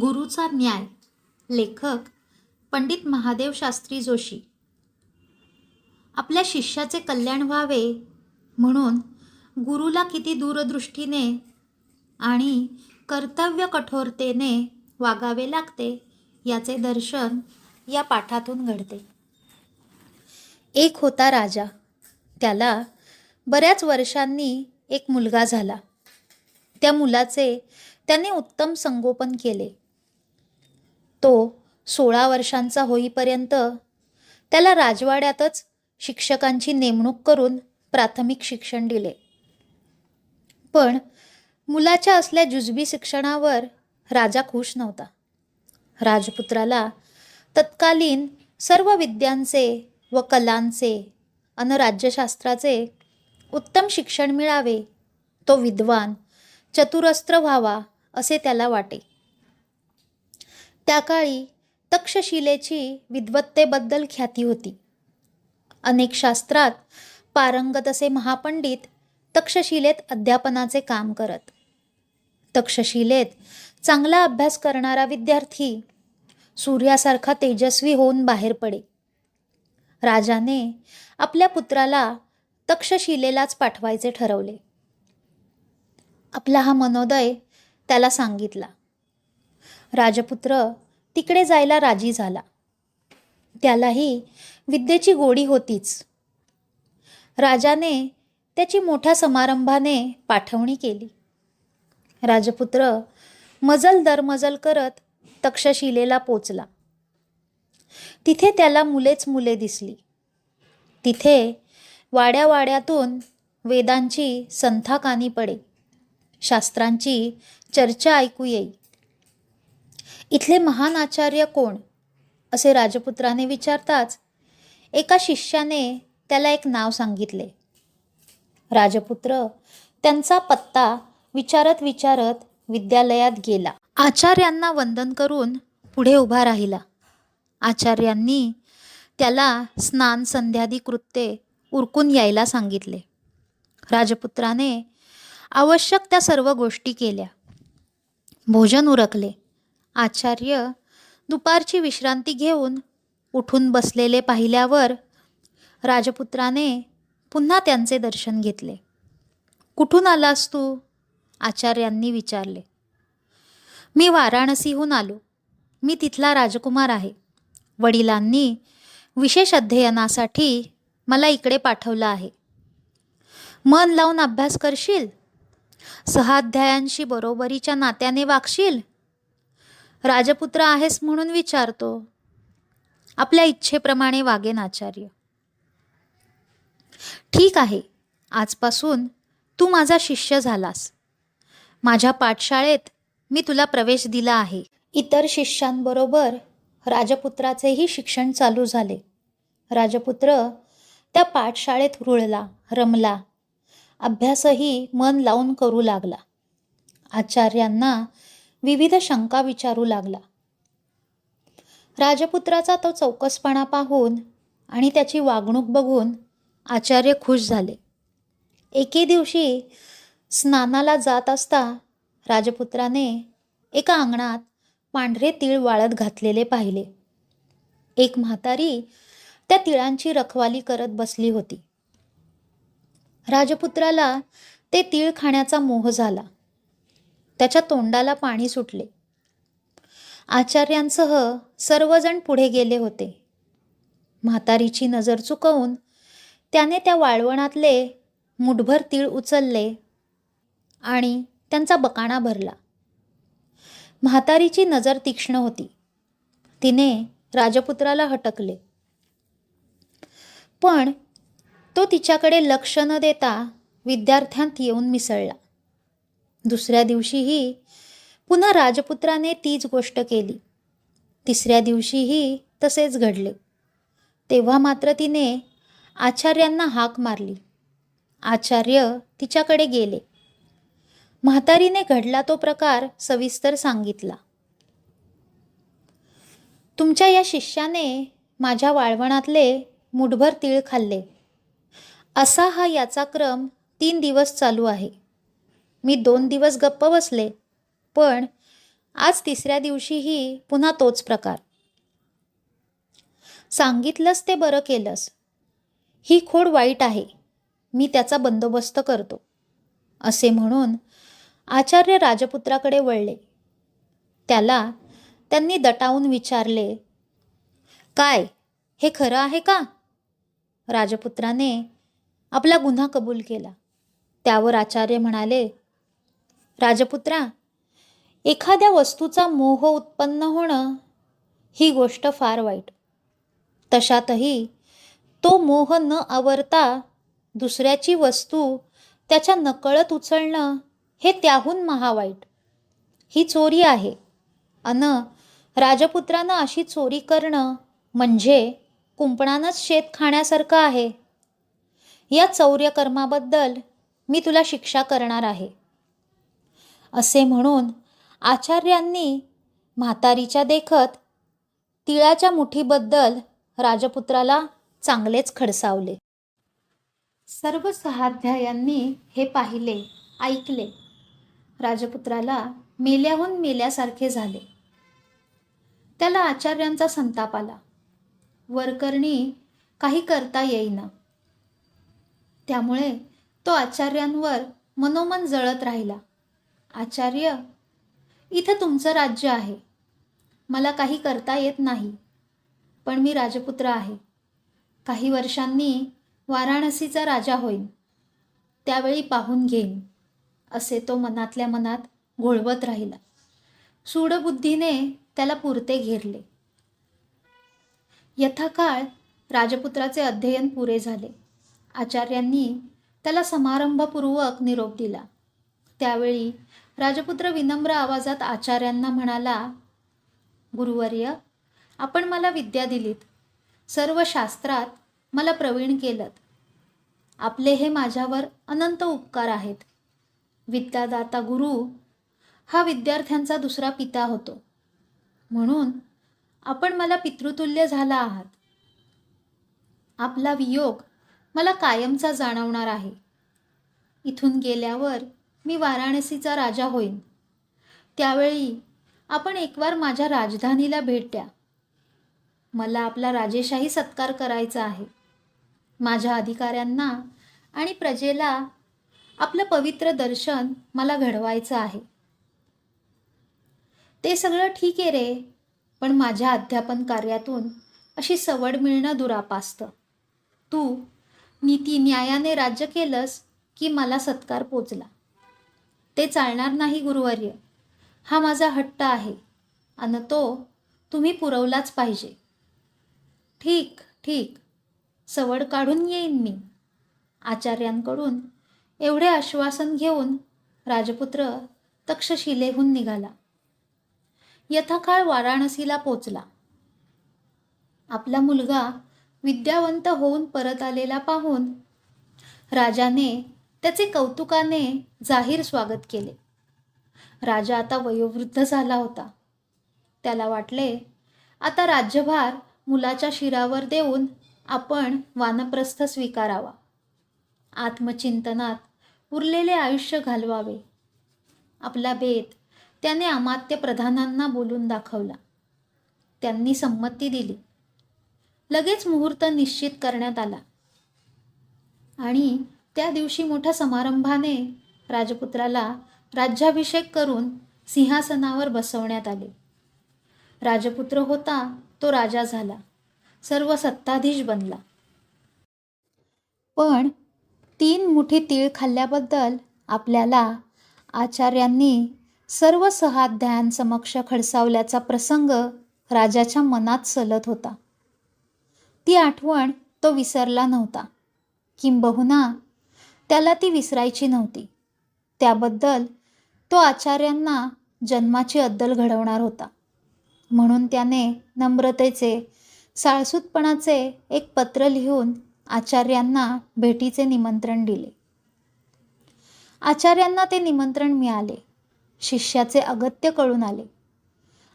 गुरुचा न्याय. लेखक पंडित महादेव शास्त्री जोशी. आपल्या शिष्याचे कल्याण व्हावे म्हणून गुरुला किती दूरदृष्टीने आणि कर्तव्य कठोरतेने वागावे लागते याचे दर्शन या पाठातून घडते. एक होता राजा. त्याला बऱ्याच वर्षांनी एक मुलगा झाला. त्या मुलाचे त्याने उत्तम संगोपन केले. तो सोळा वर्षांचा होईपर्यंत त्याला राजवाड्यातच शिक्षकांची नेमणूक करून प्राथमिक शिक्षण दिले. पण मुलाच्या असल्या जुजबी शिक्षणावर राजा खुश नव्हता. राजपुत्राला तत्कालीन सर्व विद्यांचे व कलांचे अन राज्यशास्त्राचे उत्तम शिक्षण मिळावे तो विद्वान चतुरस्त्र व्हावा असे त्याला वाटे. त्या काळी तक्षशिलेची विद्वत्तेबद्दल ख्याती होती. अनेक शास्त्रात पारंगत असे महापंडित तक्षशिलेत अध्यापनाचे काम करत. तक्षशिलेत चांगला अभ्यास करणारा विद्यार्थी सूर्यासारखा तेजस्वी होऊन बाहेर पडे. राजाने आपल्या पुत्राला तक्षशिलेलाच पाठवायचे ठरवले. आपला हा मनोदय त्याला सांगितला. राजपुत्र तिकडे जायला राजी झाला. त्यालाही विद्येची गोडी होतीच. राजाने त्याची मोठ्या समारंभाने पाठवणी केली. राजपुत्र मजल दरमजल करत तक्षशिलेला पोचला. तिथे त्याला मुलेच मुले दिसली. तिथे वाड्या वाड्यातून वेदांची संथा कानी पडे. शास्त्रांची चर्चा ऐकू येई. इथले महान आचार्य कोण? असे राजपुत्राने विचारताच एका शिष्याने त्याला एक नाव सांगितले. राजपुत्र त्यांचा पत्ता विचारत विचारत विद्यालयात गेला. आचार्यांना वंदन करून पुढे उभा राहिला. आचार्यांनी त्याला स्नान संध्यादी कृत्ये उरकून यायला सांगितले. राजपुत्राने आवश्यक त्या सर्व गोष्टी केल्या. भोजन उरकले. आचार्य दुपारची विश्रांती घेऊन उठून बसलेले पाहिल्यावर राजपुत्राने पुन्हा त्यांचे दर्शन घेतले. कुठून आलास तू? आचार्यांनी विचारले. मी वाराणसीहून आलो. मी तिथला राजकुमार आहे. वडिलांनी विशेष अध्ययनासाठी मला इकडे पाठवलं आहे. मन लावून अभ्यास करशील? सहाध्यायांशी बरोबरीच्या नात्याने वागशील? राजपुत्र आहेस म्हणून विचारतो. आपल्या इच्छेप्रमाणे वागेन आचार्य. ठीक आहे आजपासून तू माझा शिष्य झालास. माझ्या पाठशाळेत मी तुला प्रवेश दिला आहे. इतर शिष्यांबरोबर राजपुत्राचेही शिक्षण चालू झाले. राजपुत्र त्या पाठशाळेत रुळला रमला. अभ्यासही मन लावून करू लागला. आचार्यांना विविध शंका विचारू लागला. राजपुत्राचा तो चौकसपणा पाहून आणि त्याची वागणूक बघून आचार्य खुश झाले. एके दिवशी स्नानाला जात असता राजपुत्राने एका अंगणात पांढरे तीळ वाळत घातलेले पाहिले. एक म्हातारी त्या तिळांची रखवाली करत बसली होती. राजपुत्राला ते तीळ खाण्याचा मोह झाला. त्याच्या तोंडाला पाणी सुटले. आचार्यांसह सर्वजण पुढे गेले होते. म्हातारीची नजर चुकवून त्याने त्या वाळवणातले मुठभर तीळ उचलले आणि त्यांचा बकाणा भरला. म्हातारीची नजर तीक्ष्ण होती. तिने राजपुत्राला हटकले. पण तो तिच्याकडे लक्ष न देता विद्यार्थ्यांत येऊन मिसळला. दुसऱ्या दिवशीही पुन्हा राजपुत्राने तीच गोष्ट केली. तिसऱ्या दिवशीही तसेच घडले. तेव्हा मात्र तिने आचार्यांना हाक मारली. आचार्य तिच्याकडे गेले. म्हातारीने घडला तो प्रकार सविस्तर सांगितला. तुमच्या या शिष्याने माझ्या वाळवणातले मुठभर तीळ खाल्ले. असा हा याचा क्रम तीन दिवस चालू आहे. मी दोन दिवस गप्प बसले पण आज तिसऱ्या दिवशीही पुन्हा तोच प्रकार. सांगितलंस ते बरं केलंस. ही खोड वाईट आहे. मी त्याचा बंदोबस्त करतो असे म्हणून आचार्य राजपुत्राकडे वळले. त्याला त्यांनी दटावून विचारले काय हे खरं आहे का? राजपुत्राने आपला गुन्हा कबूल केला. त्यावर आचार्य म्हणाले राजपुत्रा एखाद्या वस्तूचा मोह उत्पन्न होणं ही गोष्ट फार वाईट. तशातही तो मोह न आवरता दुसऱ्याची वस्तू त्याच्या नकळत उचलणं हे त्याहून महावाईट. ही चोरी आहे. अन राजपुत्रानं अशी चोरी करणं म्हणजे कुंपणानंच शेत खाण्यासारखं आहे. या चौर्यकर्माबद्दल मी तुला शिक्षा करणार आहे. असे म्हणून आचार्यांनी म्हातारीच्या देखत तिळाच्या मुठीबद्दल राजपुत्राला चांगलेच खडसावले. सर्व सहाध्यायांनी हे पाहिले ऐकले. राजपुत्राला मेल्याहून मेल्यासारखे झाले. त्याला आचार्यांचा संताप आला. वरकरणी काही करता येईना. त्यामुळे तो आचार्यांवर मनोमन जळत राहिला. आचार्य इथं तुमचं राज्य आहे. मला काही करता येत नाही पण मी राजपुत्र आहे. काही वर्षांनी वाराणसीचा राजा होईन. त्यावेळी पाहून घेईन असे तो मनातल्या मनात घोळवत राहिला. सूडबुद्धीने त्याला पुरते घेरले. यथाकाळ राजपुत्राचे अध्ययन पुरे झाले. आचार्यांनी त्याला समारंभपूर्वक निरोप दिला. त्यावेळी राजपुत्र विनम्र आवाजात आचार्यांना म्हणाला गुरुवर्य आपण मला विद्या दिलीत. सर्व शास्त्रात मला प्रवीण केलं आपले हे माझ्यावर अनंत उपकार आहेत. विद्यादाता गुरु हा विद्यार्थ्यांचा दुसरा पिता होतो. म्हणून आपण मला पितृतुल्य झाला आहात. आपला वियोग मला कायमचा जाणवणार आहे. इथून गेल्यावर मी वाराणसीचा राजा होईन. त्यावेळी आपण एकवार माझ्या राजधानीला भेट द्या. मला आपला राजेशाही सत्कार करायचा आहे. माझ्या अधिकाऱ्यांना आणि प्रजेला आपलं पवित्र दर्शन मला घडवायचं आहे. ते सगळं ठीक आहे रे पण माझ्या अध्यापन कार्यातून अशी सवड मिळणं दुरापास्त. तू नीती न्यायाने राज्य केलंस की मला सत्कार पोचला. ते चालणार नाही गुरुवर्य. हा माझा हट्ट आहे. आणि तो तुम्ही पुरवलाच पाहिजे. ठीक ठीक. सवड काढून येईन मी. आचार्यांकडून एवढे आश्वासन घेऊन राजपुत्र तक्षशिलेहून निघाला. यथाकाळ वाराणसीला पोचला. आपला मुलगा विद्यावंत होऊन परत आलेला पाहून राजाने त्याचे कौतुकाने जाहीर स्वागत केले. राजा आता वयोवृद्ध झाला होता. त्याला वाटले आता राज्यभार मुलाच्या शिरावर देऊन आपण वानप्रस्थ स्वीकारावा. आत्मचिंतनात उरलेले आयुष्य घालवावे. आपला बेत त्याने अमात्य प्रधानांना बोलून दाखवला. त्यांनी संमती दिली. लगेच मुहूर्त निश्चित करण्यात आला. आणि त्या दिवशी मोठ्या समारंभाने राजपुत्राला राज्याभिषेक करून सिंहासनावर बसवण्यात आले. राजपुत्र होता तो राजा झाला. सर्व सत्ताधीश बनला. पण तीन मुठी तीळ खाल्ल्याबद्दल आपल्याला आचार्यांनी सर्व सहाध्यायांसमक्ष खडसावल्याचा प्रसंग राजाच्या मनात सलत होता. ती आठवण तो विसरला नव्हता. किंबहुना त्याला ती विसरायची नव्हती. त्याबद्दल तो आचार्यांना जन्माची अद्दल घडवणार होता. म्हणून त्याने नम्रतेचे साळसूतपणाचे एक पत्र लिहून आचार्यांना भेटीचे निमंत्रण दिले. आचार्यांना ते निमंत्रण मिळाले. शिष्याचे अगत्य कळून आले.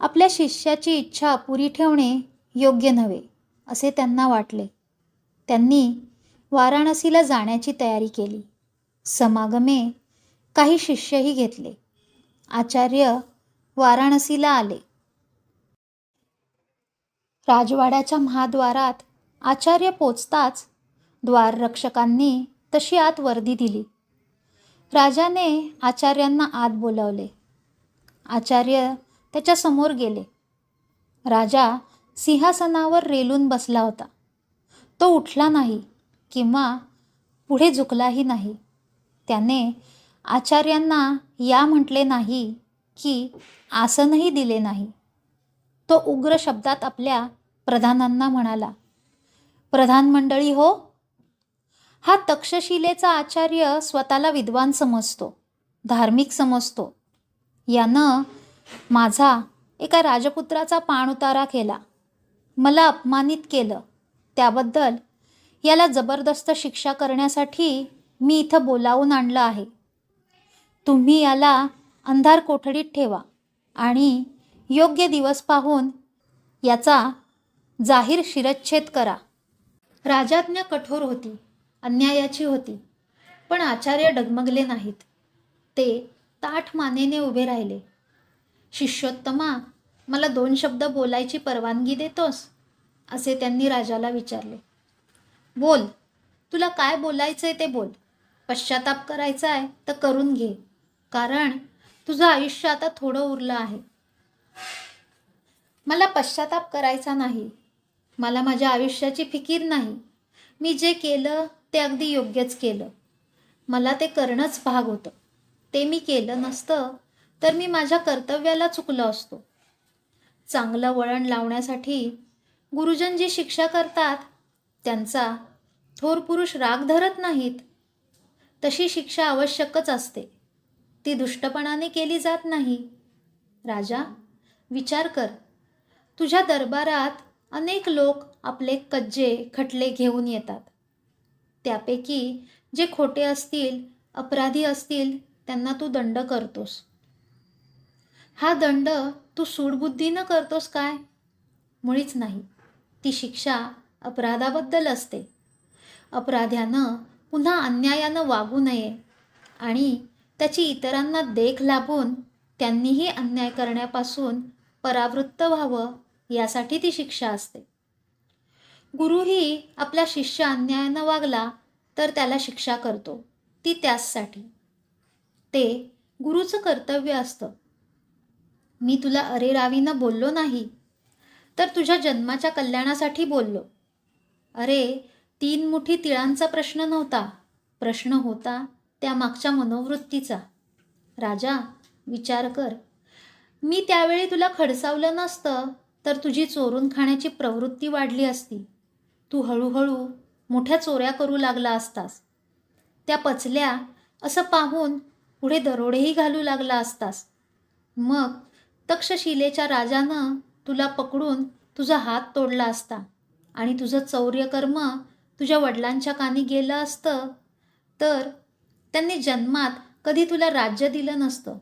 आपल्या शिष्याची इच्छा अपुरी ठेवणे योग्य नव्हे असे त्यांना वाटले. त्यांनी वाराणसीला जाण्याची तयारी केली. समागमे काही शिष्यही घेतले. आचार्य वाराणसीला आले. राजवाड्याच्या महाद्वारात आचार्य पोचताच द्वाररक्षकांनी तशी आत वर्दी दिली. राजाने आचार्यांना आत बोलावले. आचार्य त्याच्यासमोर गेले. राजा सिंहासनावर रेलून बसला होता. तो उठला नाही. किंवा पुढे झुकलाही नाही. त्याने आचार्यांना या म्हटले नाही की आसनही दिले नाही. तो उग्र शब्दात आपल्या प्रधानांना म्हणाला प्रधान मंडळी हो हा तक्षशिलेचा आचार्य स्वतःला विद्वान समजतो धार्मिक समजतो. यानं माझा एका राजपुत्राचा पाणउतारा केला. मला अपमानित केलं. त्याबद्दल याला जबरदस्त शिक्षा करण्यासाठी मी इथं बोलावून आणलं आहे. तुम्ही याला अंधार कोठडीत ठेवा आणि योग्य दिवस पाहून याचा जाहीर शिरच्छेद करा. राजाज्ञा कठोर होती अन्यायाची होती पण आचार्य डगमगले नाहीत. ते ताठ मानेने उभे राहिले. शिष्योत्तमा मला दोन शब्द बोलायची परवानगी देतोस? असे त्यांनी राजाला विचारले. बोल. तुला काय बोलायचं आहे ते बोल. पश्चाताप करायचा आहे तर करून घे. कारण तुझं आयुष्य आता थोडं उरलं आहे. मला पश्चाताप करायचा नाही. मला माझ्या आयुष्याची फिकीर नाही. मी जे केलं ते अगदी योग्यच केलं. मला ते करणंच भाग होतं. ते मी केलं नसतं तर मी माझ्या कर्तव्याला चुकलो असतो. चांगलं वळण लावण्यासाठी गुरुजन जी शिक्षा करतात त्यांचा थोर पुरुष राग धरत नाहीत. तशी शिक्षा आवश्यकच असते. ती दुष्टपणाने केली जात नाही. राजा विचार कर. तुझ्या दरबारात अनेक लोक आपले कज्जे खटले घेऊन येतात. त्यापैकी जे खोटे असतील अपराधी असतील त्यांना तू दंड करतोस. हा दंड तू सूडबुद्धीनं करतोस काय? मुळीच नाही. ती शिक्षा अपराधाबद्दल असते. अपराध्यानं पुन्हा अन्यायानं वागू नये आणि त्याची इतरांना देख लाभून त्यांनीही अन्याय करण्यापासून परावृत्त व्हावं यासाठी ती शिक्षा असते. गुरुही आपला शिष्य अन्यायानं वागला तर त्याला शिक्षा करतो ती त्याचसाठी. ते गुरुचं कर्तव्य असतं. मी तुला अरेरावीनं बोललो नाही तर तुझ्या जन्माच्या कल्याणासाठी बोललो. अरे तीन मुठी तिळांचा प्रश्न नव्हता. प्रश्न होता त्या मागच्या मनोवृत्तीचा. राजा विचार कर. मी त्यावेळी तुला खडसावलं नसतं तर तुझी चोरून खाण्याची प्रवृत्ती वाढली असती. तू हळूहळू मोठ्या चोऱ्या करू लागला असतास. त्या पचल्या असं पाहून पुढे दरोडेही घालू लागला असतास. मग तक्षशिलेच्या राजानं तुला पकडून तुझा हात तोडला असता. आणि तुझं चौर्यकर्म तुझ्या वडिलांच्या कानी गेलं असतं तर त्यांनी जन्मात कधी तुला राज्य दिलं नसतं.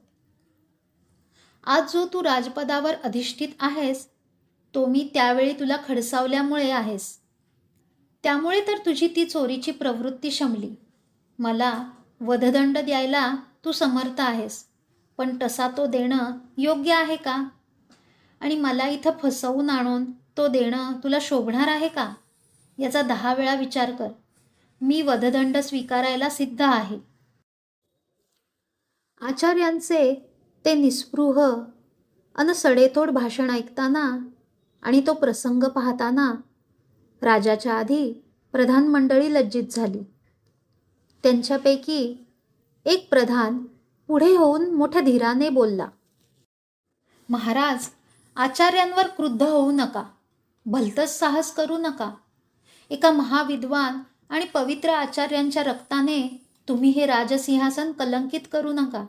आज जो तू राजपदावर अधिष्ठित आहेस तो मी त्यावेळी तुला खडसावल्यामुळे आहेस. त्यामुळे तर तुझी ती चोरीची प्रवृत्ती शमली. मला वधदंड द्यायला तू समर्थ आहेस पण तसा तो देणं योग्य आहे का? आणि मला इथं फसवून आणून तो देणं तुला शोभणार आहे का? याचा दहा वेळा विचार कर. मी वधदंड स्वीकारायला सिद्ध आहे. आचार्यांचे ते निस्पृह अन सडेतोड भाषण ऐकताना आणि तो प्रसंग पाहताना राजाच्या आधी प्रधान मंडळी लज्जित झाली. त्यांच्यापैकी एक प्रधान पुढे होऊन मोठ्या धीराने बोलला महाराज आचार्यांवर क्रुद्ध होऊ नका. भलतंच साहस करू नका. एका महाविद्वान आणि पवित्र आचार्यांच्या रक्ताने तुम्ही हे राजसिंहासन कलंकित करू नका.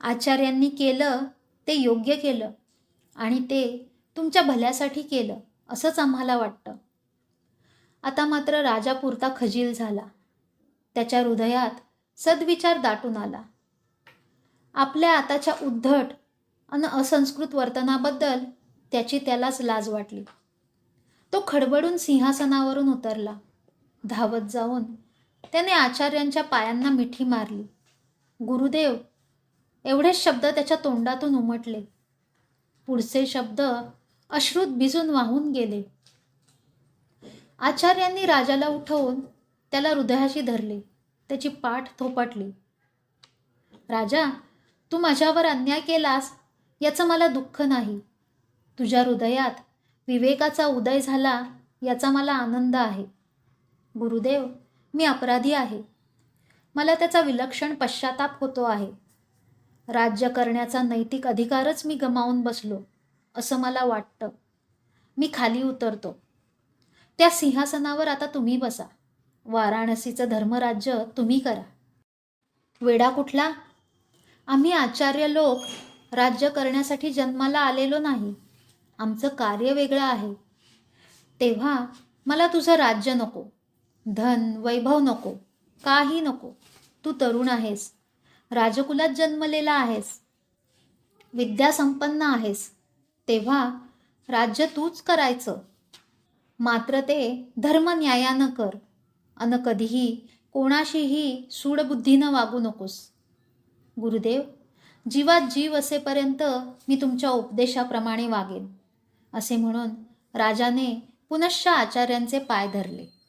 आचार्यांनी केलं ते योग्य केलं आणि ते तुमच्या भल्यासाठी केलं असंच आम्हाला वाटतं. आता मात्र राजा पुरता खजील झाला. त्याच्या हृदयात सद्विचार दाटून आला. आपल्या आताच्या उद्धट अन असंस्कृत वर्तनाबद्दल त्याची त्यालाच लाज वाटली. तो खडबडून सिंहासनावरून उतरला. धावत जाऊन त्याने आचार्यांच्या पायांना मिठी मारली. गुरुदेव एवढेच शब्द त्याच्या तोंडातून उमटले. पुढचे शब्द अश्रुत भिजून वाहून गेले. आचार्यांनी राजाला उठवून त्याला हृदयाशी धरले. त्याची पाठ थोपटली. राजा तू माझ्यावर अन्याय केलास याचं मला दुःख नाही. तुझ्या हृदयात विवेकाचा उदय झाला याचा मला आनंद आहे. गुरुदेव मी अपराधी आहे. मला त्याचा विलक्षण पश्चाताप होतो आहे. राज्य करण्याचा नैतिक अधिकारच मी गमावून बसलो असं मला वाटतं. मी खाली उतरतो. त्या सिंहासनावर आता तुम्ही बसा. वाराणसीचं धर्मराज्य तुम्ही करा. वेडा कुठला? आम्ही आचार्य लोक राज्य करण्यासाठी जन्माला आलेलो नाही. आमचं कार्य वेगळं आहे. तेव्हा मला तुझं राज्य नको. धन वैभव नको. काही नको. तू तरुण आहेस. राजकुलात जन्मलेला आहेस. विद्यासंपन्न आहेस. तेव्हा राज्य तूच करायचं. मात्र ते धर्मन्यायानं कर. अन कधीही कोणाशीही सूडबुद्धीनं वागू नकोस. गुरुदेव जीवात जीव असेपर्यंत मी तुमच्या उपदेशाप्रमाणे वागेन. असे म्हणून राजाने पुनश्च आचार्यांचे पाय धरले.